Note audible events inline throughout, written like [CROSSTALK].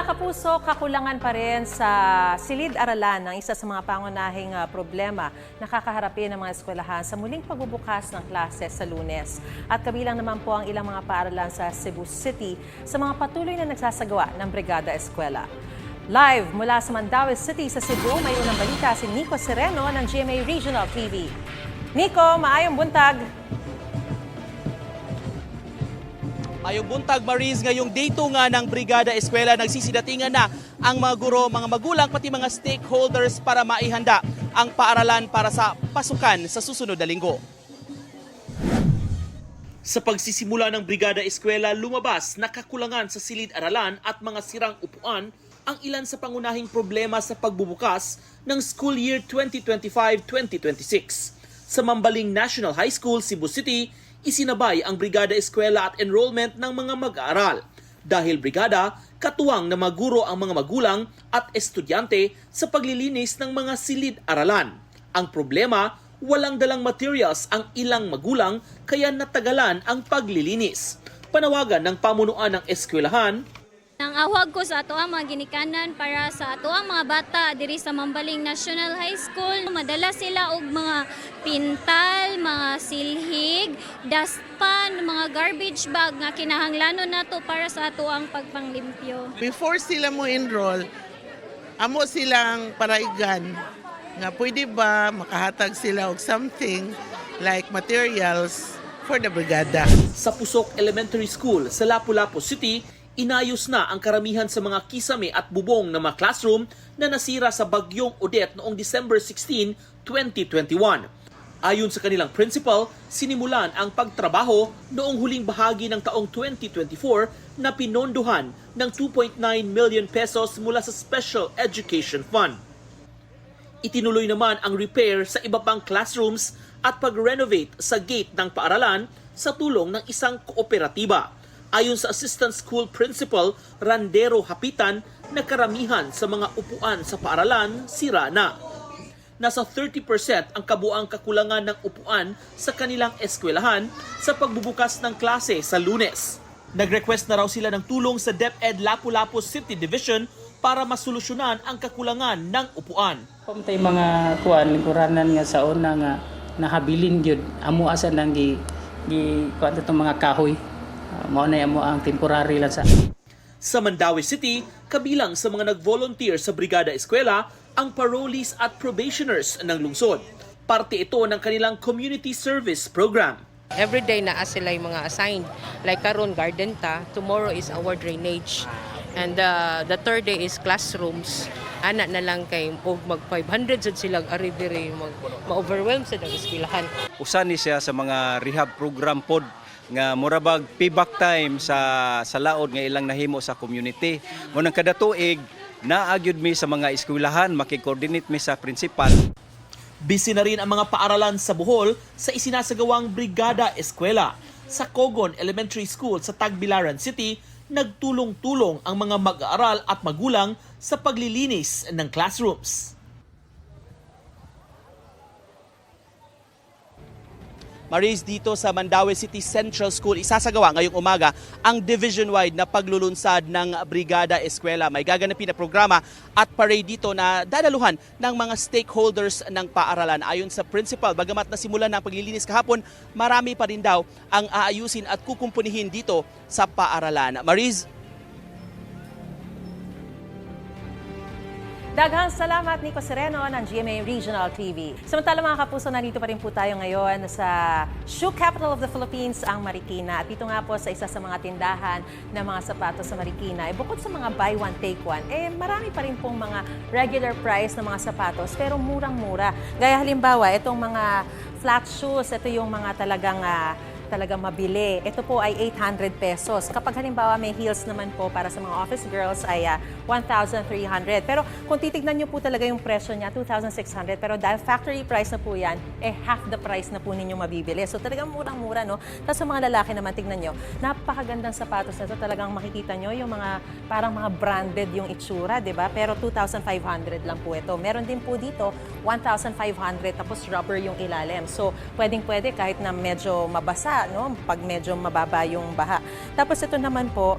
Mga kapuso, kakulangan pa rin sa silid-aralan ng isa sa mga pangunahing ah, problema na kakaharapin ng mga eskwelahan sa muling pagbubukas ng klase sa lunes. At kabilang naman po ang ilang mga paaralan sa Cebu City sa mga patuloy na nagsasagawa ng Brigada Eskwela. Live mula sa Mandaue City sa Cebu, may unang balita si Nico Sereno ng GMA Regional TV. Nico, maayong buntag! Ayong buntag Maris ngayong day 2 nga ng Brigada Eskwela nagsisidatingan na ang mga guro, mga magulang pati mga stakeholders para maihanda ang paaralan para sa pasukan sa susunod na linggo. Sa pagsisimula ng Brigada Eskwela, lumabas na kakulangan sa silid-aralan at mga sirang upuan ang ilan sa pangunahing problema sa pagbubukas ng school year 2025-2026. Sa Mambaling National High School, Cebu City, isinabay ang Brigada Eskwela at enrollment ng mga mag-aaral. Dahil brigada, katuwang na maguro ang mga magulang at estudyante sa paglilinis ng mga silid-aralan. Ang problema, walang dalang materials ang ilang magulang kaya natagalan ang paglilinis. Panawagan ng pamunuan ng eskwelahan, Nang awag ko sa ato ang mga ginikanan para sa ato ang mga bata diri sa Mambaling National High School. Madala sila og mga pintal, mga silhig, dustpan, mga garbage bag nga kinahanglanon nato para sa ato ang pagpanglimpyo. before sila mo enroll, amo silang paraigan nga pwede ba makahatag sila og something like materials for the brigada. Sa Pusok Elementary School sa Lapu-Lapu City, inayos na ang karamihan sa mga kisame at bubong ng mga classroom na nasira sa bagyong Odette noong December 16, 2021. Ayon sa kanilang principal, sinimulan ang pagtrabaho noong huling bahagi ng taong 2024 na pinondohan ng 2.9 million pesos mula sa Special Education Fund. Itinuloy naman ang repair sa iba pang classrooms at pag-renovate sa gate ng paaralan sa tulong ng isang kooperatiba. Ayon sa Assistant School Principal Randero Hapitan, na karamihan sa mga upuan sa paaralan sira na. Nasa 30% ang kabuang kakulangan ng upuan sa kanilang eskwelahan sa pagbubukas ng klase sa lunes. Nag-request na raw sila ng tulong sa DepEd Lapu-Lapu City Division para masolusyonan ang kakulangan ng upuan. Kumtay mga kuan lingkuranan nga sa una nga nahabilin gyud amo asa nang gi gi kuan mga kahoy. Ah, mao na amo ang temporary lang sa Sa Mandaue City, kabilang sa mga nag-volunteer sa Brigada Eskwela ang parolees at probationers ng lungsod. Parte ito ng kanilang community service program. Every day na sila yung mga assigned. Like karon garden ta, tomorrow is our drainage. And uh, the third day is classrooms. Ana na lang kay og mag 500 sad silang ari diri mag ma-overwhelm sa eskwelahan. usa ni siya sa mga rehab program pod nga murabag payback time sa sa laod nga ilang nahimo sa community. Mo nang kada tuig naagyud mi sa mga eskwelahan makikoordinate mi sa principal Busy na rin ang mga paaralan sa Bohol sa isinasagawang Brigada Eskwela. Sa Cogon Elementary School sa Tagbilaran City, nagtulong-tulong ang mga mag-aaral at magulang sa paglilinis ng classrooms. Maris dito sa Mandaue City Central School isasagawa ngayong umaga ang division-wide na paglulunsad ng Brigada Eskwela. May gaganapin na programa at parade dito na dadaluhan ng mga stakeholders ng paaralan. Ayon sa principal, bagamat nasimulan na ang paglilinis kahapon, marami pa rin daw ang aayusin at kukumpunihin dito sa paaralan. Maris, Daghang salamat Nico Sereno ng GMA Regional TV. Samantala mga kapuso, nandito pa rin po tayo ngayon sa shoe capital of the Philippines, ang Marikina. At dito nga po sa isa sa mga tindahan ng mga sapatos sa Marikina, eh, bukod sa mga buy one, take one, eh marami pa rin pong mga regular price na mga sapatos, pero murang-mura. Gaya halimbawa, itong mga flat shoes, ito yung mga talagang ah, talagang mabili. Ito po ay 800 pesos. Kapag halimbawa may heels naman po para sa mga office girls ay ah, 1,300. Pero kung titignan nyo po talaga yung presyo niya, 2,600. Pero dahil factory price na po yan, eh half the price na po ninyo mabibili. So talagang murang-mura, no? Tapos sa mga lalaki naman, tignan nyo, napakagandang sapatos na ito. Talagang makikita nyo yung mga parang mga branded yung itsura, di ba? Pero 2,500 lang po ito. Meron din po dito, 1,500 tapos rubber yung ilalim. So, pwedeng-pwede kahit na medyo mabasa, no? Pag medyo mababa yung baha. Tapos ito naman po,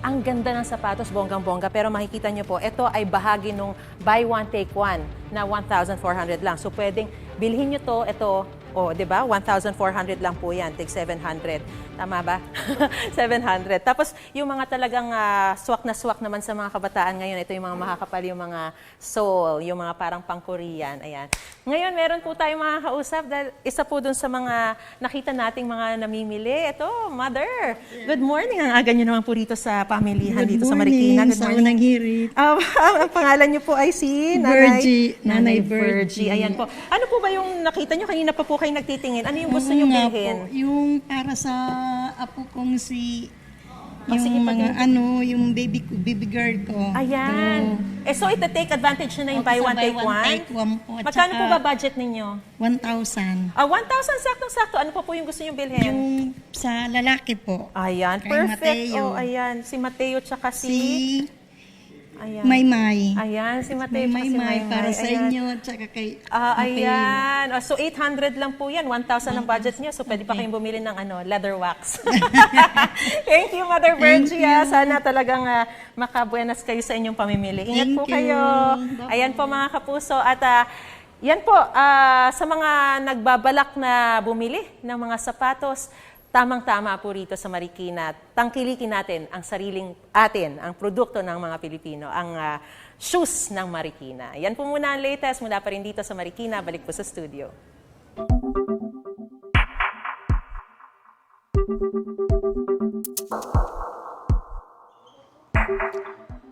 Ang ganda ng sapatos, bonggang-bongga. Pero makikita nyo po, ito ay bahagi nung buy one, take one na 1,400 lang. So pwedeng bilhin nyo to, ito, o, di ba? 1,400 lang po yan. Take 700. Tama ba? [LAUGHS] 700. Tapos, yung mga talagang ah, swak na swak naman sa mga kabataan ngayon, ito yung mga makakapal, yung mga soul, yung mga parang pang-Korean. Ayan. Ngayon, meron po tayong mga kausap dahil isa po dun sa mga nakita nating mga namimili. Ito, Mother. Good morning. Ang aga nyo naman po rito sa pamilihan dito sa Marikina. Good sa morning. unang hirit. Ah, [LAUGHS] ang pangalan niyo po ay si Virgie. Nanay, Nanay Virgie. Virgie. Ayan po. Ano po ba yung nakita niyo kanina pa po kayo nagtitingin? Ano yung gusto niyo nga bilhin? po, yung para sa apo kong si Oh, yung sige, mga pag- ano, yung baby baby girl ko. Ayan. Eh, so ito take advantage na yung Opo, buy sa one, buy take one, one? take one po. At Magkano po ba budget ninyo? 1,000. Ah, 1,000 saktong-sakto. Ano po po yung gusto niyo bilhin? Yung sa lalaki po. Ayan, Kay perfect. Mateo. Oh, ayan. Si Mateo tsaka si... Si ayan. Maymay. Ayan, si Mateo May si Maymay para sa Ayan. inyo. Tsaka kay Ah, Mateo. ayan. Ah, so, 800 lang po yan. 1,000 ang budget niyo. So, pwede pa kayong bumili ng ano, leather wax. [LAUGHS] Thank you, Mother Virgie. ah. Sana talagang ah, makabuenas kayo sa inyong pamimili. Ingat Thank po you. kayo. Ayan po mga kapuso. At ah, yan po, ah, sa mga nagbabalak na bumili ng mga sapatos, tamang-tama po rito sa Marikina. Tangkilikin natin ang sariling atin, ang produkto ng mga Pilipino, ang ah, shoes ng Marikina. Yan po muna ang latest mula pa rin dito sa Marikina. Balik po sa studio.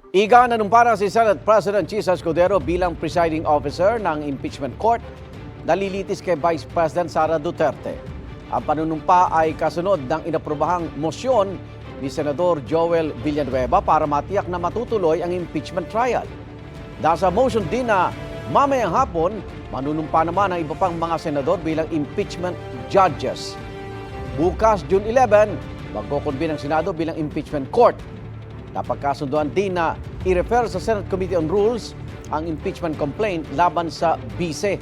Iga nanumpara si Senate President Chisa Escudero bilang presiding officer ng impeachment court nalilitis kay Vice President Sara Duterte. Ang panunumpa ay kasunod ng inaprobahang mosyon ni Senador Joel Villanueva para matiyak na matutuloy ang impeachment trial. Dahil sa motion din na mamayang hapon, manunumpa naman ang iba pang mga senador bilang impeachment judges. Bukas, June 11, magkukunbin ang Senado bilang impeachment court. Napagkasunduan din na i-refer sa Senate Committee on Rules ang impeachment complaint laban sa BISE.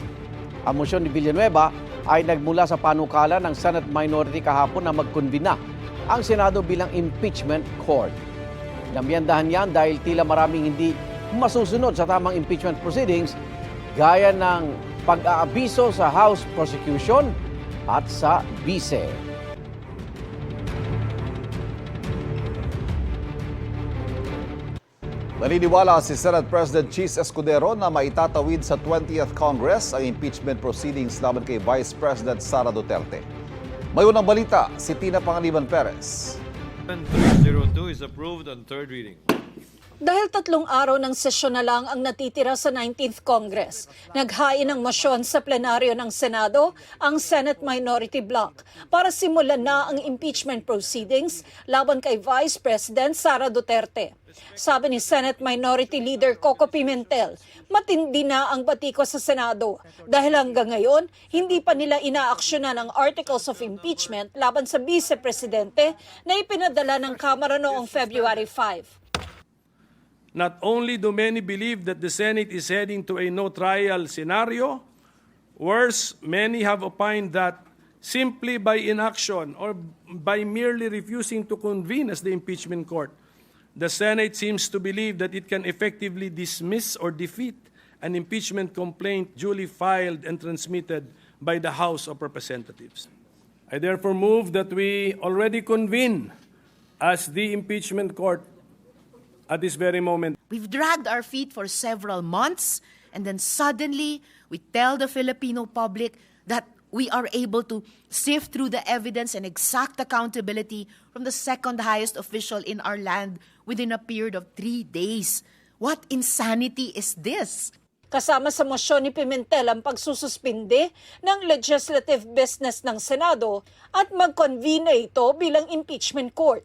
Ang motion ni Villanueva ay nagmula sa panukala ng Senate minority kahapon na magkunbina ang Senado bilang impeachment court. Namyandahan yan dahil tila maraming hindi masusunod sa tamang impeachment proceedings gaya ng pag-aabiso sa House prosecution at sa BISE. Naniniwala si Senate President Cheese Escudero na maitatawid sa 20th Congress ang impeachment proceedings laban kay Vice President Sara Duterte. May unang balita, si Tina Pangaliban Perez. 302 is approved on third reading. Dahil tatlong araw ng sesyon na lang ang natitira sa 19th Congress, naghain ng mosyon sa plenaryo ng Senado ang Senate Minority Bloc para simulan na ang impeachment proceedings laban kay Vice President Sara Duterte. Sabi ni Senate Minority Leader Coco Pimentel, matindi na ang batiko sa Senado dahil hanggang ngayon hindi pa nila inaaksyonan ang articles of impeachment laban sa Vice Presidente na ipinadala ng Kamara noong February 5. Not only do many believe that the Senate is heading to a no trial scenario, worse, many have opined that simply by inaction or by merely refusing to convene as the impeachment court, the Senate seems to believe that it can effectively dismiss or defeat an impeachment complaint duly filed and transmitted by the House of Representatives. I therefore move that we already convene as the impeachment court at this very moment. We've dragged our feet for several months, and then suddenly we tell the Filipino public that we are able to sift through the evidence and exact accountability from the second highest official in our land within a period of three days. What insanity is this? Kasama sa mosyon ni Pimentel ang pagsususpinde ng legislative business ng Senado at mag-convene ito bilang impeachment court.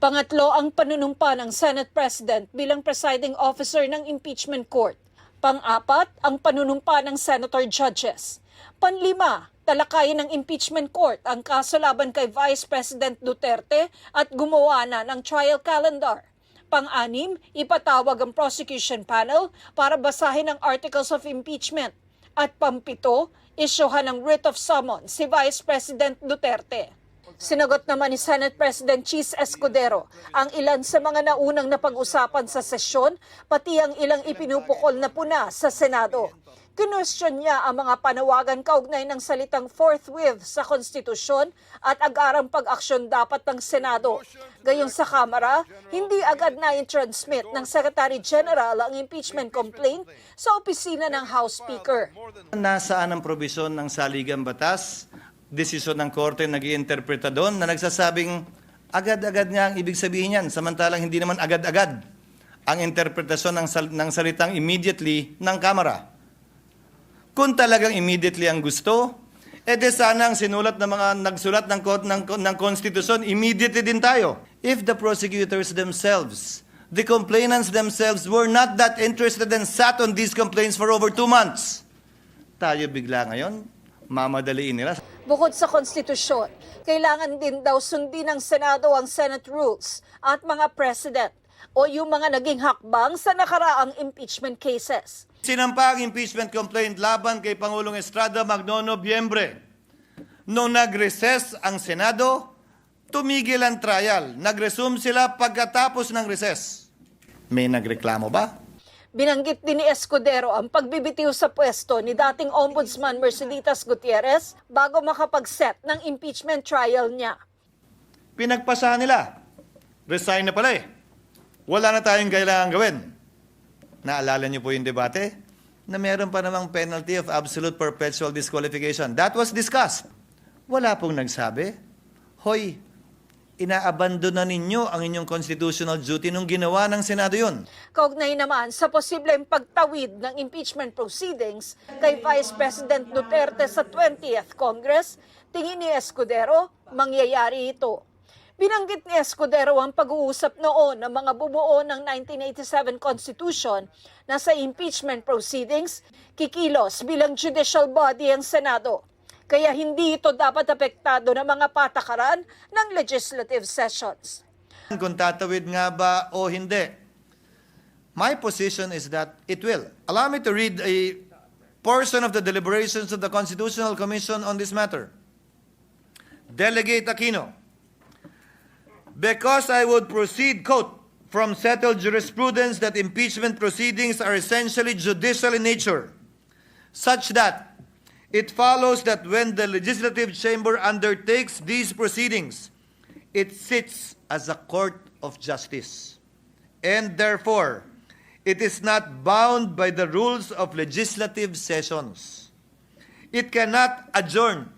Pangatlo ang panunumpa ng Senate President bilang presiding officer ng impeachment court. Pang-apat ang panunumpa ng senator judges. Panlima, talakayin ng impeachment court ang kaso laban kay Vice President Duterte at gumawa na ng trial calendar. Pang-anim, ipatawag ang prosecution panel para basahin ang articles of impeachment. At pampito, isyuhan ng writ of summons si Vice President Duterte. Sinagot naman ni Senate President Cheese Escudero ang ilan sa mga naunang napag-usapan sa sesyon, pati ang ilang ipinupukol na puna sa Senado. Kinwestiyon niya ang mga panawagan kaugnay ng salitang forthwith sa konstitusyon at agarang pag-aksyon dapat ng Senado. Gayon sa Kamara, hindi agad na transmit ng Secretary General ang impeachment complaint sa opisina ng House Speaker. Nasaan ang probisyon ng saligang batas, desisyon ng korte nag iinterpreta doon na nagsasabing agad-agad nga ang ibig sabihin yan, samantalang hindi naman agad-agad ang interpretasyon ng, sal- ng salitang immediately ng Kamara. Kung talagang immediately ang gusto, de sana ang sinulat ng mga nagsulat ng, ng, ng konstitusyon, immediately din tayo. If the prosecutors themselves, the complainants themselves were not that interested and sat on these complaints for over two months, tayo bigla ngayon, mamadaliin nila. Bukod sa konstitusyon, kailangan din daw sundin ng Senado ang Senate rules at mga president o yung mga naging hakbang sa nakaraang impeachment cases. Sinampa ang impeachment complaint laban kay Pangulong Estrada Magno Nobyembre. Nung nag-recess ang Senado, tumigil ang trial. Nag-resume sila pagkatapos ng recess. May nagreklamo ba? Binanggit din ni Escudero ang pagbibitiw sa pwesto ni dating Ombudsman Merceditas Gutierrez bago makapag-set ng impeachment trial niya. Pinagpasahan nila. Resign na pala eh. Wala na tayong kailangan gawin. Naalala niyo po yung debate? Na meron pa namang penalty of absolute perpetual disqualification. That was discussed. Wala pong nagsabi. Hoy, inaabandona ninyo ang inyong constitutional duty nung ginawa ng Senado yun. Kaugnay naman sa posibleng pagtawid ng impeachment proceedings kay Vice President Duterte sa 20th Congress, tingin ni Escudero, mangyayari ito. Binanggit ni Escudero ang pag-uusap noon ng mga bumuo ng 1987 Constitution na sa impeachment proceedings, kikilos bilang judicial body ang Senado. Kaya hindi ito dapat apektado ng mga patakaran ng legislative sessions. Kung tatawid nga ba o hindi. My position is that it will. Allow me to read a portion of the deliberations of the Constitutional Commission on this matter. Delegate Aquino, because I would proceed, quote, from settled jurisprudence that impeachment proceedings are essentially judicial in nature, such that it follows that when the legislative chamber undertakes these proceedings, it sits as a court of justice. And therefore, it is not bound by the rules of legislative sessions. It cannot adjourn.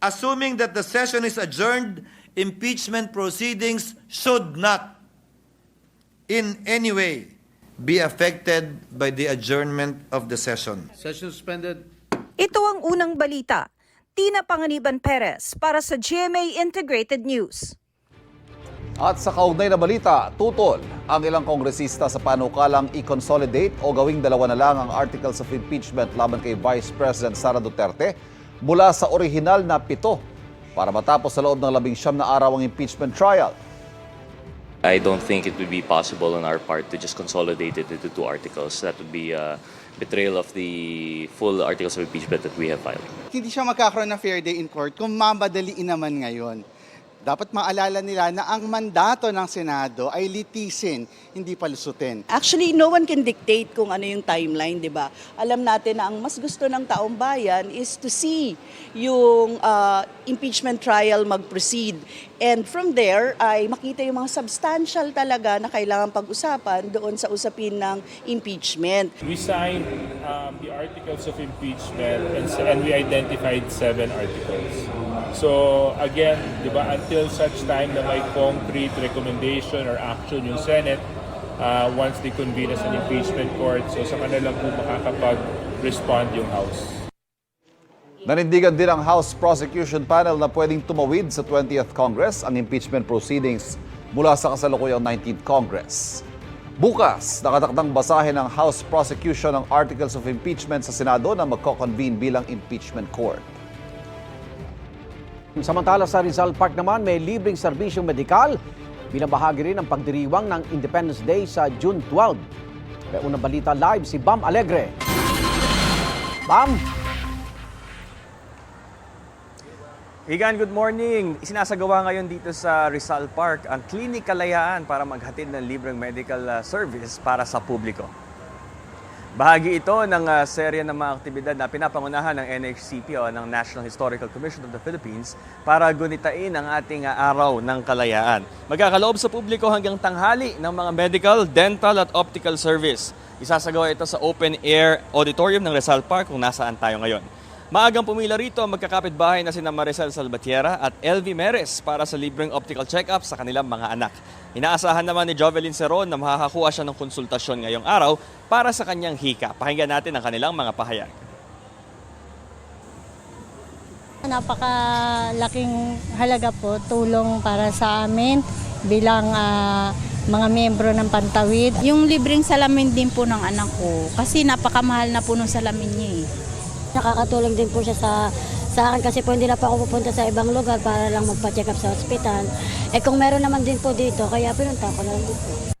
Assuming that the session is adjourned, impeachment proceedings should not in any way be affected by the adjournment of the session. Session suspended. Ito ang unang balita. Tina Panganiban Perez para sa GMA Integrated News. At sa kaugnay na balita, tutol ang ilang kongresista sa panukalang i-consolidate o gawing dalawa na lang ang articles of impeachment laban kay Vice President Sara Duterte mula sa orihinal na pito para matapos sa loob ng labing siyam na araw ang impeachment trial. I don't think it would be possible on our part to just consolidate it into two articles. That would be a betrayal of the full articles of impeachment that we have filed. Hindi siya magkakaroon ng fair day in court kung mamadaliin naman ngayon. Dapat maalala nila na ang mandato ng Senado ay litisin, hindi palusutin. Actually, no one can dictate kung ano yung timeline, di ba? Alam natin na ang mas gusto ng taong bayan is to see yung uh, impeachment trial mag-proceed. And from there, ay makita yung mga substantial talaga na kailangan pag-usapan doon sa usapin ng impeachment. We signed um, the articles of impeachment and, and we identified seven articles. So again, di ba, until such time na may concrete recommendation or action yung Senate, uh, once they convene as an impeachment court, so sa kanila po makakapag-respond yung House. Nanindigan din ang House Prosecution Panel na pwedeng tumawid sa 20th Congress ang impeachment proceedings mula sa kasalukuyang 19th Congress. Bukas, nakatakdang basahin ng House Prosecution ang articles of impeachment sa Senado na magko-convene bilang impeachment court. Samantala sa Rizal Park naman, may libreng serbisyong medikal bilang bahagi rin ng pagdiriwang ng Independence Day sa June 12. May unang balita live si Bam Alegre. Bam! Igan, good morning. Isinasagawa ngayon dito sa Rizal Park ang Klinik Kalayaan para maghatid ng libreng medical uh, service para sa publiko. Bahagi ito ng uh, serye ng mga aktibidad na pinapangunahan ng NHCP o ng National Historical Commission of the Philippines para gunitain ang ating uh, araw ng kalayaan. Magkakaloob sa publiko hanggang tanghali ng mga medical, dental at optical service. Isasagawa ito sa open air auditorium ng Rizal Park kung nasaan tayo ngayon. Maagang pumila rito ang magkakapit-bahay na sina Maricel Salvatierra at LV Meres para sa libreng optical check-up sa kanilang mga anak. Inaasahan naman ni Jovelyn Seron na makakakuha siya ng konsultasyon ngayong araw para sa kanyang hika. Pakinggan natin ang kanilang mga pahayag. Napakalaking halaga po, tulong para sa amin bilang ah, mga miyembro ng Pantawid. Yung libreng salamin din po ng anak ko kasi napakamahal na po ng salamin niya eh. Nakakatulong din po siya sa sa akin kasi po hindi na po ako pupunta sa ibang lugar para lang magpa-check up sa ospital. Eh kung meron naman din po dito, kaya pinunta ko na lang dito.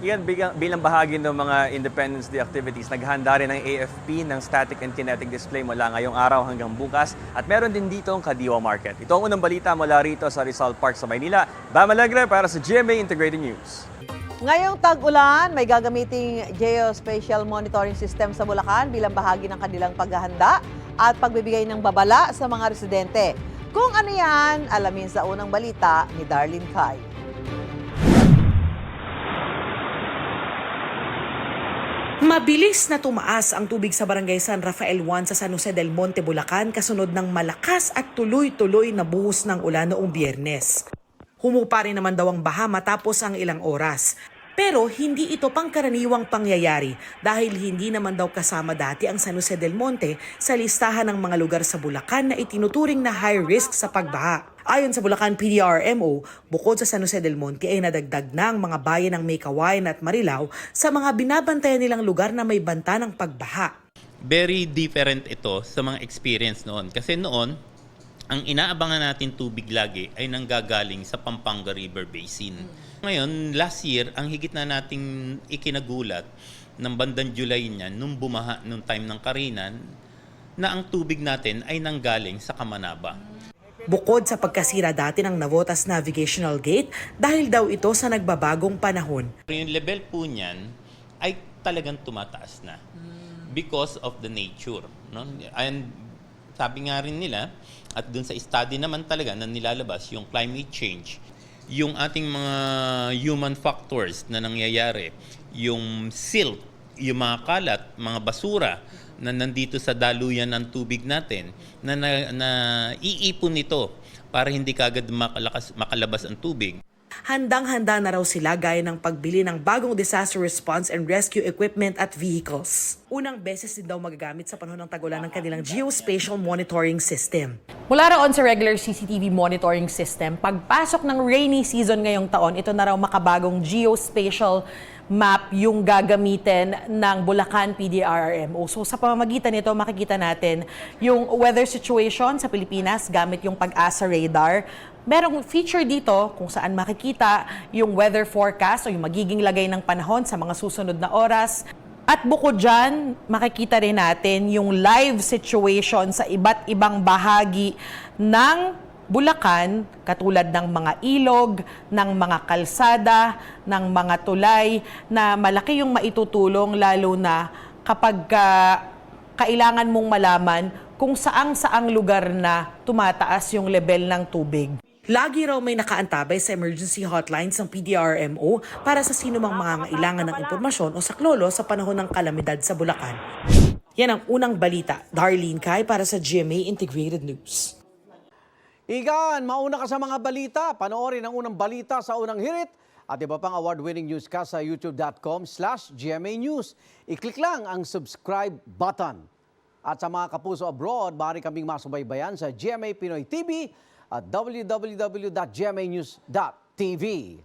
Iyan bilang, bilang bahagi ng mga Independence Day activities, naghanda rin ang AFP ng static and kinetic display mula ngayong araw hanggang bukas at meron din dito ang Kadiwa Market. Ito ang unang balita mula rito sa Rizal Park sa Maynila. Bam Alegre para sa GMA Integrated News. Ngayong tag-ulan, may gagamiting geospatial monitoring system sa Bulacan bilang bahagi ng kanilang paghahanda at pagbibigay ng babala sa mga residente. Kung ano yan, alamin sa unang balita ni Darlene Kai. Mabilis na tumaas ang tubig sa barangay San Rafael 1 sa San Jose del Monte, Bulacan kasunod ng malakas at tuloy-tuloy na buhos ng ulan noong biyernes. Humupa rin naman daw ang baha matapos ang ilang oras. Pero hindi ito pangkaraniwang pangyayari dahil hindi naman daw kasama dati ang San Jose del Monte sa listahan ng mga lugar sa Bulacan na itinuturing na high risk sa pagbaha. Ayon sa Bulacan PDRMO, bukod sa San Jose del Monte ay nadagdag na ang mga bayan ng Maykawayan at Marilao sa mga binabantayan nilang lugar na may banta ng pagbaha. very different ito sa mga experience noon. Kasi noon, ang inaabangan natin tubig lagi ay nanggagaling sa Pampanga River Basin. Ngayon, last year, ang higit na nating ikinagulat ng bandang July niyan, nung bumaha nung time ng Karinan, na ang tubig natin ay nanggaling sa Kamanaba. Bukod sa pagkasira dati ng Navotas Navigational Gate dahil daw ito sa nagbabagong panahon. Yung level po niyan ay talagang tumataas na because of the nature. No? And sabi nga rin nila, at dun sa study naman talaga na nilalabas yung climate change, yung ating mga human factors na nangyayari, yung silt, yung mga kalat, mga basura na nandito sa daluyan ng tubig natin, na, na, na iipon nito para hindi kagad makalakas, makalabas ang tubig. Handang-handa na raw sila gaya ng pagbili ng bagong disaster response and rescue equipment at vehicles. Unang beses din daw magagamit sa panahon ng tagulan ng kanilang geospatial monitoring system. Mula roon sa regular CCTV monitoring system, pagpasok ng rainy season ngayong taon, ito na raw makabagong geospatial map yung gagamitin ng Bulacan PDRRMO. So sa pamamagitan nito, makikita natin yung weather situation sa Pilipinas gamit yung pag-asa radar. Merong feature dito kung saan makikita yung weather forecast o yung magiging lagay ng panahon sa mga susunod na oras. At bukod dyan, makikita rin natin yung live situation sa iba't ibang bahagi ng Bulacan, katulad ng mga ilog, ng mga kalsada, ng mga tulay, na malaki yung maitutulong lalo na kapag ka- kailangan mong malaman kung saang-saang lugar na tumataas yung level ng tubig. Lagi raw may nakaantabay sa emergency hotlines ng PDRMO para sa sino mang mga ngailangan ng impormasyon o saklolo sa panahon ng kalamidad sa Bulacan. Yan ang unang balita. Darlene Kai para sa GMA Integrated News. Igan, mauna ka sa mga balita. Panoorin ang unang balita sa unang hirit at iba pang award-winning newscast sa youtube.com slash GMA News. I-click lang ang subscribe button. At sa mga kapuso abroad, maaari kaming masubaybayan sa GMA Pinoy TV at www.gmanews.tv.